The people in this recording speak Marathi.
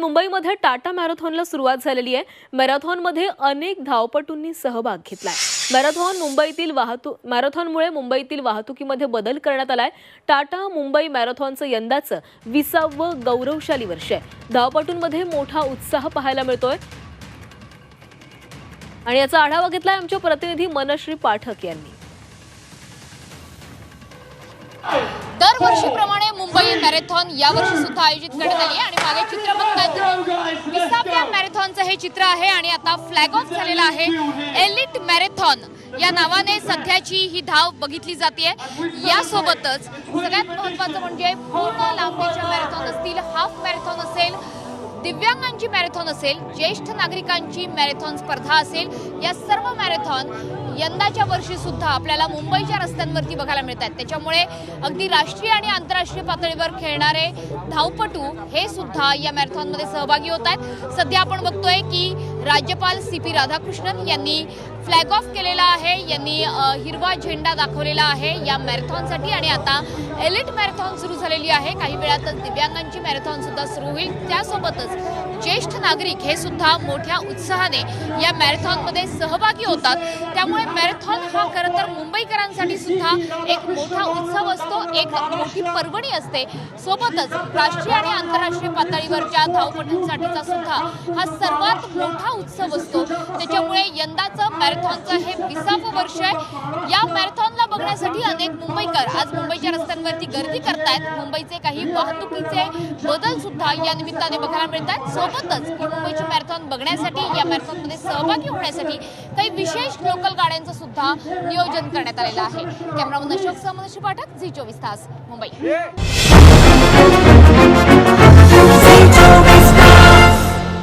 मुंबईमध्ये टाटा मॅरेथॉनला सुरुवात झालेली आहे. मॅरेथॉनमध्ये अनेक धावपटूंनी सहभाग घेतलाय. मॅरेथॉन मुंबईतील वाहतूक मॅरेथॉनमुळे मुंबईतील वाहतुकीमध्ये बदल करण्यात आलाय. टाटा मुंबई मॅरेथॉनचं यंदाचं विसावं गौरवशाली वर्ष आहे. धावपटूंमध्ये मोठा उत्साह पाहायला मिळतोय. आणि याचा आढावा घेतलाय आमच्या प्रतिनिधी मनश्री पाठक यांनी. दरवर्षीप्रमाणे मुंबई मॅरेथॉन यावर्षी सुद्धा आयोजित करण्यात आली आहे. आणि मागे चित्र बघतात विसाव्या मॅरेथॉनचं हे चित्र आहे आणि आता फ्लॅग ऑफ झालेला आहे. एलिट मॅरेथॉन या नावाने सध्याची ही धाव बघितली जाते यासोबतच सगळ्यात महत्वाचं म्हणजे पूर्ण लांबीच्या मॅरेथॉन असतील हाफ मॅरेथॉन दिव्यांगांची मॅरेथॉन असेल ज्येष्ठ नागरिकांची मॅरेथॉन स्पर्धा असेल या सर्व मॅरेथॉन यंदाच्या वर्षी सुद्धा आपल्याला मुंबईच्या रस्त्यांवरती बघायला मिळत आहेत त्याच्यामुळे अगदी राष्ट्रीय आणि आंतरराष्ट्रीय पातळीवर खेळणारे धावपटू हे सुद्धा या मॅरेथॉनमध्ये सहभागी होत आहेत सध्या आपण बघतोय की राज्यपाल सी पी राधाकृष्णन यांनी फ्लॅग ऑफ केलेला आहे. यांनी हिरवा झेंडा दाखवलेला आहे या मॅरेथॉनसाठी आणि आता एलिट मॅरेथॉन सुरू झालेली आहे. काही वेळातच दिव्यांगांची मॅरेथॉन सुद्धा सुरू होईल. त्यासोबतच ज्येष्ठ नागरिक हे सुद्धा मोठ्या उत्साहाने या मॅरेथॉनमध्ये सहभागी होतात. त्यामुळे मॅरेथॉन हा खरं तर मुंबईकरांसाठी सुद्धा एक मोठा उत्सव असतो. एक मोठी पर्वणी असते. सोबतच राष्ट्रीय आणि आंतरराष्ट्रीय पातळीवरच्या धावपटूंसाठीचा सुद्धा हा सर्वात मोठा उत्सव असतो. त्याच्यामुळे यंदाचं मॅरेथॉनचं हे विसावं वर्ष आहे. या मॅरेथॉनला बघण्यासाठी अनेक मुंबईकर आज मुंबईच्या रस्त्यांवरती गर्दी करतायत. मुंबईचे काही वाहतुकीचे बदल सुद्धा या निमित्ताने बघायला मिळत आहेत सोबतच ही मुंबईची मॅरेथॉन बघण्यासाठी या मॅरेथॉनमध्ये सहभागी होण्यासाठी काही विशेष लोकल गाड्यांचं सुद्धा नियोजन करण्यात आलेलं आहे. कॅमेरामन अशोक समोर पाठक झी चोवीस तास मुंबई.